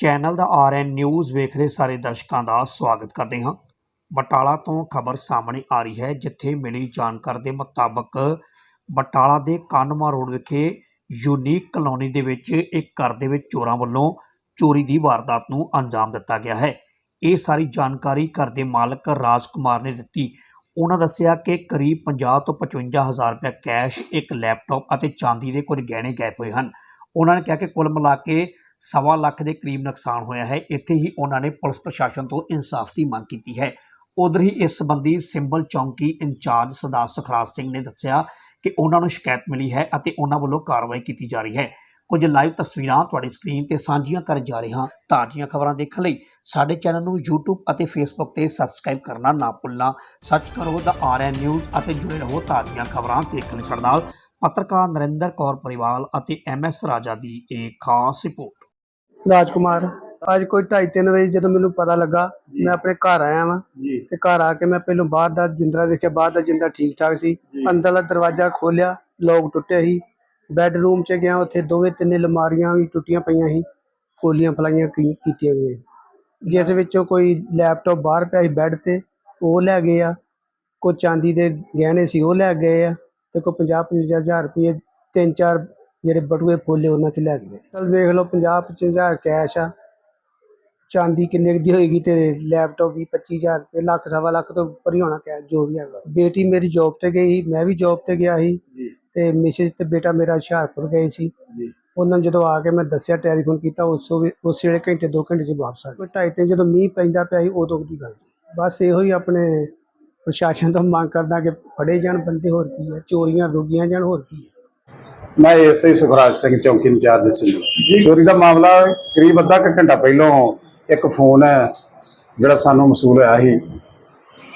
Channel ਦਾ RN news ਵੇਖ ਰਹੇ ਸਾਰੇ ਦਰਸ਼ਕਾਂ ਦਾ ਸਵਾਗਤ ਕਰਦੇ ਹਾਂ। ਬਟਾਲਾ ਤੋਂ ਖਬਰ ਸਾਹਮਣੇ ਆ ਰਹੀ ਹੈ, ਜਿੱਥੇ ਮਿਲੀ ਜਾਣਕਾਰੀ ਦੇ ਮੁਤਾਬਕ ਬਟਾਲਾ ਦੇ ਕਾਨਮਾ ਰੋਡ ਵਿਖੇ ਯੂਨੀਕ ਕਲੋਨੀ ਦੇ ਵਿੱਚ ਇੱਕ ਘਰ ਦੇ ਵਿੱਚ ਚੋਰਾਂ ਵੱਲੋਂ ਚੋਰੀ ਦੀ ਵਾਰਦਾਤ ਨੂੰ ਅੰਜਾਮ ਦਿੱਤਾ ਗਿਆ ਹੈ। ਇਹ ਸਾਰੀ ਜਾਣਕਾਰੀ ਘਰ ਦੇ ਮਾਲਕ ਰਾਜ ਕੁਮਾਰ ਨੇ ਦਿੱਤੀ। ਉਹਨਾਂ ਦੱਸਿਆ ਕਿ ਕਰੀਬ 50 ਤੋਂ 55 ਹਜ਼ਾਰ ਰੁਪਏ ਕੈਸ਼, ਇੱਕ ਲੈਪਟਾਪ ਅਤੇ ਚਾਂਦੀ ਦੇ ਕੁਝ ਗਹਿਣੇ ਗਾਇਬ ਹੋਏ ਹਨ। ਉਹਨਾਂ ਨੇ ਕਿਹਾ ਕਿ ਕੁੱਲ ਮਿਲਾ ਕੇ ਸਵਾ ਲੱਖ ਦੇ ਕਰੀਬ ਨੁਕਸਾਨ ਹੋਇਆ ਹੈ। ਇੱਥੇ ਹੀ ਉਹਨਾਂ ਨੇ ਪੁਲਿਸ ਪ੍ਰਸ਼ਾਸਨ ਤੋਂ ਇਨਸਾਫ ਦੀ ਮੰਗ ਕੀਤੀ ਹੈ। ਉਧਰ ਹੀ ਇਸ ਸੰਬੰਧੀ ਸਿੰਬਲ ਚੌਂਕੀ ਇੰਚਾਰਜ ਸਰਦਾਰ ਸੁਖਰਾਜ ਸਿੰਘ ਨੇ ਦੱਸਿਆ ਕਿ ਉਹਨਾਂ ਨੂੰ ਸ਼ਿਕਾਇਤ ਮਿਲੀ ਹੈ ਅਤੇ ਉਹਨਾਂ ਵੱਲੋਂ ਕਾਰਵਾਈ ਕੀਤੀ ਜਾ ਰਹੀ ਹੈ। ਕੁਝ ਲਾਈਵ ਤਸਵੀਰਾਂ ਤੁਹਾਡੀ ਸਕਰੀਨ ਤੇ ਸਾਂਝੀਆਂ ਕਰਨ ਜਾ ਰਹੇ ਹਾਂ। ਤਾਜ਼ੀਆਂ ਖਬਰਾਂ ਦੇਖਣ ਲਈ ਸਾਡੇ ਚੈਨਲ ਨੂੰ YouTube ਅਤੇ Facebook ਤੇ ਸਬਸਕ੍ਰਾਈਬ ਕਰਨਾ ਨਾ ਭੁੱਲਣਾ। ਸਰਚ ਕਰੋ ਦਾ ਆਰਐਨ ਨਿਊਜ਼ ਅਤੇ ਜੁੜੇ ਰਹੋ ਤਾਜ਼ੀਆਂ ਖਬਰਾਂ ਦੇਖਣ ਲਈ ਸਾਡੇ ਨਾਲ। ਪੱਤਰਕਾਰ ਨਰਿੰਦਰ ਕੌਰ ਪਰਿਵਾਲ ਅਤੇ ਐਮਐਸ ਰਾਜਾ ਦੀ ਇਹ ਖਾਸ ਰਿਪੋਰਟ। ਰਾਜਕੁਮਾਰ ਅੱਜ ਕੋਈ 2:30 ਵਜੇ ਜਦੋਂ ਮੈਨੂੰ ਪਤਾ ਲੱਗਾ ਮੈਂ ਆਪਣੇ ਘਰ ਆਇਆ ਵਾਂ ਤੇ ਘਰ ਆ ਕੇ ਮੈਂ ਪਹਿਲਾਂ ਬਾਹਰ ਦਾ ਜਿੰਦਰਾ ਵੇਖਿਆ ਬਾਹਰ ਦਾ ਜਿੰਦਰਾ ਠੀਕ ਠਾਕ ਸੀ। ਜੀ। ਅੰਦਰਲਾ ਦਰਵਾਜ਼ਾ ਖੋਲਿਆ ਲੋਕ ਟੁੱਟੇ ਸੀ। ਬੈੱਡਰੂਮ 'ਚ ਗਿਆ ਉੱਥੇ ਦੋਵੇਂ ਤਿੰਨ ਅਲਮਾਰੀਆਂ ਵੀ ਟੁੱਟੀਆਂ ਪਈਆਂ ਸੀ ਖੋਲੀਆਂ ਫਲਾਈਆਂ ਕੀ- ਕੀਤੀਆਂ ਗਈਆਂ। ਜਿਸ ਵਿੱਚੋਂ ਕੋਈ ਲੈਪਟਾਪ ਬਾਹਰ ਪਿਆ ਸੀ ਬੈੱਡ ਤੇ ਉਹ ਲੈ ਗਏ ਆ। ਕੋਈ ਚਾਂਦੀ ਦੇ ਗਹਿਣੇ ਸੀ ਉਹ ਲੈ ਗਏ ਆ। ਤੇ ਕੋਈ 50 55 ਹਜ਼ਾਰ ਰੁਪਏ ਤਿੰਨ ਚਾਰ ਜਿਹੜੇ ਬਟੂਏ ਫੋਲੇ ਉਹਨਾਂ 'ਚ ਲੈ ਗਏ। ਚਲ ਵੇਖ ਲਓ 50 55 ਹਜ਼ਾਰ ਕੈਸ਼ ਆ। ਚਾਂਦੀ ਕਿੰਨੇ ਦੀ ਹੋਏਗੀ ਤੇ ਲੈਪਟਾਪ ਵੀ 25000 ਰੁਪਏ ਲੱਖ ਸਵਾ ਲੱਖ ਤੋਂ ਉੱਪਰ ਹੀ ਹੋਣਾ ਕੈਸ਼ ਜੋ ਵੀ ਹੈਗਾ। ਬੇਟੀ ਮੇਰੀ ਜੌਬ ਤੇ ਗਈ ਮੈਂ ਵੀ ਜੌਬ ਤੇ ਗਿਆ ਸੀ। ਤੇ ਮਿਸਿਸ ਤੇ ਬੇਟਾ ਮੇਰਾ ਹੁਸ਼ਿਆਰਪੁਰ ਗਏ ਸੀ। ਉਹਨਾਂ ਜਦੋਂ ਆ ਕੇ ਮੈਂ ਦੱਸਿਆ ਟੈਲੀਫੋਨ ਕੀਤਾ ਉਸ ਉਸ ਵੇਲੇ ਘੰਟੇ ਦੋ ਘੰਟੇ 'ਚ ਵਾਪਸ ਆ ਕੋਈ ਢਾਈ ਤਿੰਨ ਜਦੋਂ ਮੀਂਹ ਪੈਂਦਾ ਪਿਆ ਸੀ ਉਦੋਂ ਦੀ ਗੱਲ ਸੀ। ਬਸ ਇਹੋ ਹੀ ਆਪਣੇ ਪ੍ਰਸ਼ਾਸਨ ਤੋਂ ਮੰਗ ਕਰਦਾ ਕਿ ਫੜੇ ਜਾਣ ਬੰਦੇ ਹੋਰ ਕੀ ਹੈ? ਚੋਰੀਆਂ ਰੁਕੀਆਂ ਜਾਣ ਹੋਰ ਕੀ ਹੈ? ਮੈਂ ਐਸਆਈ ਸੁਖਰਾਜ ਸਿੰਘ ਚੌਂਕੀ ਇੰਚਾਰਜ ਸਿੰਘ ਚੋਰੀ ਦਾ ਮਾਮਲਾ ਕਰੀਬ ਅੱਧਾ ਕੁ ਘੰਟਾ ਪਹਿਲਾਂ ਇੱਕ ਫੋਨ ਹੈ, ਜਿਹੜਾ ਸਾਨੂੰ ਮਸੂਲ ਹੋਇਆ ਸੀ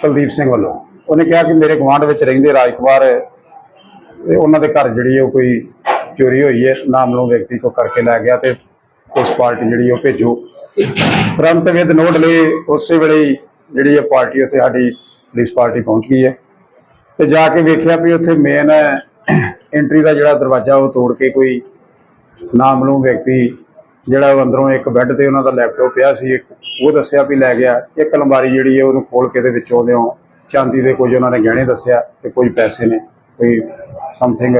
ਕੁਲਦੀਪ ਸਿੰਘ ਵੱਲੋਂ। ਉਹਨੇ ਕਿਹਾ ਕਿ ਮੇਰੇ ਗਵਾਂਢ ਵਿੱਚ ਰਹਿੰਦੇ ਰਾਜਕੁਮਾਰ ਇਹ ਉਹਨਾਂ ਦੇ ਘਰ ਜਿਹੜੀ ਉਹ ਕੋਈ ਚੋਰੀ ਹੋਈ ਹੈ ਨਾਮਲੂਮ ਵਿਅਕਤੀ ਕੋ ਕਰਕੇ ਲੈ ਗਿਆ ਤੇ ਉਸ ਪਾਰਟੀ ਜਿਹੜੀ ਉਹ ਭੇਜੋ। ਤੁਰੰਤ ਵਿਦ ਨੋਟ ਲਈ ਉਸੇ ਵੇਲੇ ਜਿਹੜੀ ਇਹ ਪਾਰਟੀ ਉੱਥੇ ਸਾਡੀ ਪੁਲਿਸ ਪਾਰਟੀ ਪਹੁੰਚ ਗਈ ਹੈ। ਤੇ ਜਾ ਕੇ ਵੇਖਿਆ ਵੀ ਉੱਥੇ ਮੇਨ ਐਂਟਰੀ ਦਾ ਜਿਹੜਾ ਦਰਵਾਜ਼ਾ ਉਹ ਤੋੜ ਕੇ ਕੋਈ ਨਾਮਲੂਮ ਵਿਅਕਤੀ ਜਿਹੜਾ ਅੰਦਰੋਂ ਇੱਕ ਬੈੱਡ ਤੇ ਉਹਨਾਂ ਦਾ ਲੈਪਟਾਪ ਪਿਆ ਸੀ ਉਹ ਦੱਸਿਆ ਵੀ ਲੈ ਗਿਆ। ਇੱਕ ਅਲਮਾਰੀ ਜਿਹੜੀ ਹੈ ਉਹਨੂੰ ਖੋਲ ਕੇ ਦੇ ਵਿੱਚੋਂ ਉਹਦੇ ਚਾਂਦੀ ਦੇ ਕੁਝ ਉਹਨਾਂ ਨੇ ਗਹਿਣੇ ਦੱਸਿਆ ਤੇ ਕੋਈ ਪੈਸੇ ਨੇ ਕੋਈ ਸਮਥਿੰਗ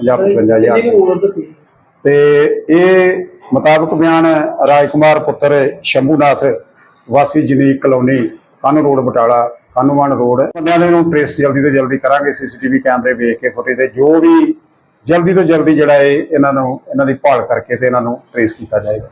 50 55000 ਤੇ ਇਹ ਮੁਤਾਬਕ ਬਿਆਨ ਰਾਜਕੁਮਾਰ ਪੁੱਤਰ ਸ਼ੰਭੂਨਾਥ ਵਾਸੀ ਜਨੀਕ ਕਲੋਨੀ ਕੰਨ ਰੋਡ ਬਟਾਲਾ ਕਾਨੂੰਵਾਨ ਰੋਡ। ਬੰਦਿਆਂ ਦੇ ਨੂੰ ਟ੍ਰੇਸ ਜਲਦੀ ਤੋਂ ਜਲਦੀ ਕਰਾਂਗੇ ਸੀਸੀਟੀਵੀ ਕੈਮਰੇ ਵੇਖ ਕੇ ਫੁਟੇਜ ਤੇ ਜੋ ਵੀ ਜਲਦੀ ਤੋਂ ਜਲਦੀ ਜਿਹੜਾ ਇਹ ਇਹਨਾਂ ਨੂੰ, ਇਹਨਾਂ ਦੀ ਭਾਲ ਕਰਕੇ ਤੇ ਇਹਨਾਂ ਨੂੰ ਟ੍ਰੇਸ ਕੀਤਾ ਜਾਏਗਾ।